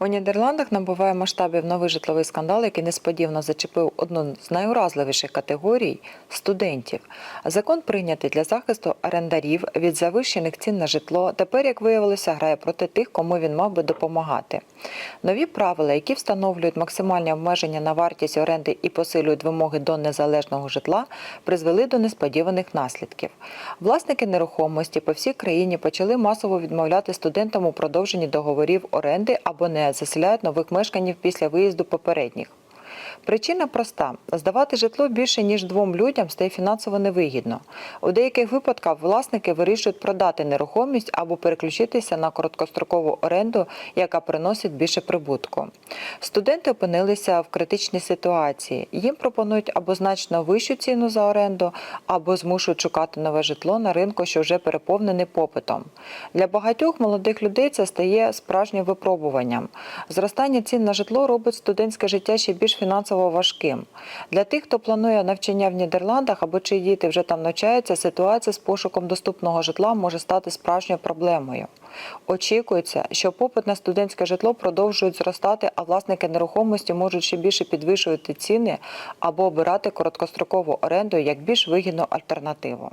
У Нідерландах набуває масштабів новий житловий скандал, який несподівано зачепив одну з найуразливіших категорій студентів. Закон прийнятий для захисту орендарів від завищених цін на житло. Тепер, як виявилося, грає проти тих, кому він мав би допомагати. Нові правила, які встановлюють максимальні обмеження на вартість оренди і посилюють вимоги до незалежного житла, призвели до несподіваних наслідків. Власники нерухомості по всій країні почали масово відмовляти студентам у продовженні договорів оренди або не заселяють нових мешканців після виїзду попередніх. Причина проста: здавати житло більше ніж двом людям стає фінансово невигідно. У деяких випадках власники вирішують продати нерухомість або переключитися на короткострокову оренду, яка приносить більше прибутку. Студенти опинилися в критичній ситуації. Їм пропонують або значно вищу ціну за оренду, або змушують шукати нове житло на ринку, що вже переповнений попитом. Для багатьох молодих людей це стає справжнім випробуванням. Зростання цін на житло робить студентське життя ще більш фінансово важким. Для тих, хто планує навчання в Нідерландах або чиї діти вже там навчаються, ситуація з пошуком доступного житла може стати справжньою проблемою. Очікується, що попит на студентське житло продовжують зростати, а власники нерухомості можуть ще більше підвищувати ціни або обирати короткострокову оренду як більш вигідну альтернативу.